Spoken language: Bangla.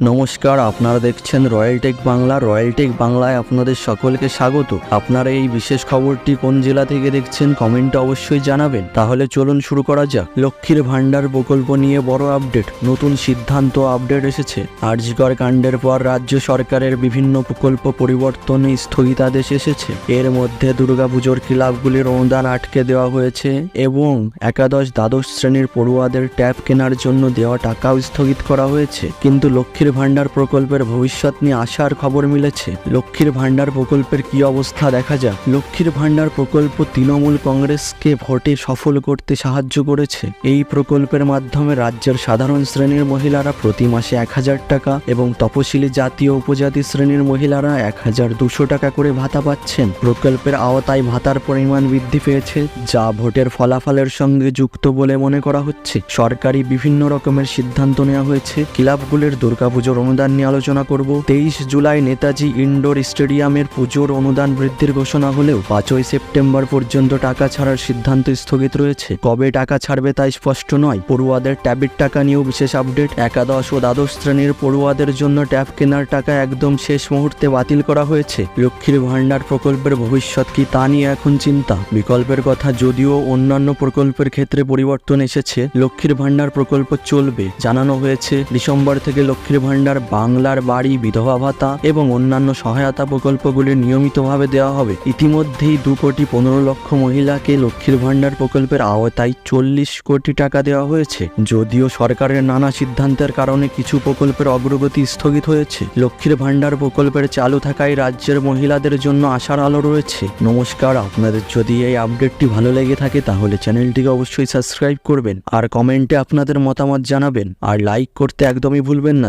নমস্কার, আপনারা দেখছেন royal tech Bangla royal tech বাংলায় আপনাদের সকলকে স্বাগত। আপনারা এই বিশেষ খবরটি কোন জেলা থেকে দেখছেন কমেন্টে অবশ্যই জানাবেন। তাহলে চলুন শুরু করা যাক। লক্ষ্মীর ভাণ্ডার প্রকল্প নিয়ে বড় আপডেট, নতুন সিদ্ধান্ত আপডেট এসেছে। আরজিকর কাণ্ডের পর রাজ্য সরকারের বিভিন্ন প্রকল্প পরিবর্তনে স্থগিতাদেশ এসেছে। এর মধ্যে দুর্গাপুজোর ক্লাবগুলির অনুদান আটকে দেওয়া হয়েছে এবং একাদশ দ্বাদশ শ্রেণির পড়ুয়াদের ট্যাব কেনার জন্য দেওয়া টাকাও স্থগিত করা হয়েছে। কিন্তু লক্ষ্মীর ভাণ্ডার প্রকল্পের ভবিষ্যৎ নিয়ে আশার খবর মিলেছে। লক্ষ্মীর ভাণ্ডার প্রকল্পের কি অবস্থা দেখা যাক। লক্ষ্মীর ভাণ্ডার প্রকল্প তৃণমূল কংগ্রেসকে ভোটে সফল করতে সাহায্য করেছে। এই প্রকল্পের মাধ্যমে রাজ্যের সাধারণ শ্রেণির মহিলারা প্রতি মাসে এক হাজার টাকা এবং তপশিলি জাতীয় উপজাতি শ্রেণির মহিলারা এক হাজার দুশো টাকা করে ভাতা পাচ্ছেন। প্রকল্পের আওতায় ভাতার পরিমাণ বৃদ্ধি পেয়েছে, যা ভোটের ফলাফলের সঙ্গে যুক্ত বলে মনে করা হচ্ছে। সরকারি বিভিন্ন রকমের সিদ্ধান্ত নেওয়া হয়েছে। ক্লাবগুলির দুর্গাপুজোর অনুদান নিয়ে আলোচনা করব। তেইশ জুলাই নেতাজি ইনডোর স্টেডিয়ামের পুজোর অনুদান বৃদ্ধির ঘোষণা হলেও পাঁচই সেপ্টেম্বর পর্যন্ত টাকা ছাড়ার সিদ্ধান্ত স্থগিত রয়েছে। কবে টাকা ছাড়বে তাই স্পষ্ট নয়। পড়ুয়াদের ট্যাবের টাকা নিয়েও বিশেষ আপডেট। একাদশ ও দ্বাদশ শ্রেণির পড়ুয়াদের জন্য ট্যাব কেনার টাকা একদম শেষ মুহূর্তে বাতিল করা হয়েছে। লক্ষ্মীর ভাণ্ডার প্রকল্পের ভবিষ্যৎ কি তা নিয়ে এখন চিন্তা। বিকল্পের কথা যদিও অন্যান্য প্রকল্পের ক্ষেত্রে পরিবর্তন এসেছে, লক্ষ্মীর ভাণ্ডার প্রকল্প চলবে। জানানো হয়েছে, ডিসেম্বর থেকে লক্ষ্মীর ভাণ্ডার বাংলার বাড়ি, বিধবা ভাতা এবং অন্যান্য সহায়তা প্রকল্পগুলি নিয়মিতভাবে দেওয়া হবে। ইতিমধ্যেই দু কোটি পনেরো লক্ষ মহিলাকে লক্ষ্মীর ভাণ্ডার প্রকল্পের আওতায় চল্লিশ কোটি টাকা দেওয়া হয়েছে। যদিও সরকারের নানা সিদ্ধান্তের কারণে কিছু প্রকল্পের অগ্রগতি স্থগিত হয়েছে। লক্ষ্মীর ভাণ্ডার প্রকল্পের চালু থাকায় রাজ্যের মহিলাদের জন্য আশার আলো রয়েছে। নমস্কার, আপনাদের যদি এই আপডেটটি ভালো লেগে থাকে তাহলে চ্যানেলটিকে অবশ্যই সাবস্ক্রাইব করবেন। আর কমেন্টে আপনাদের মতামত জানাবেন। আর লাইক করতে একদমই ভুলবেন না।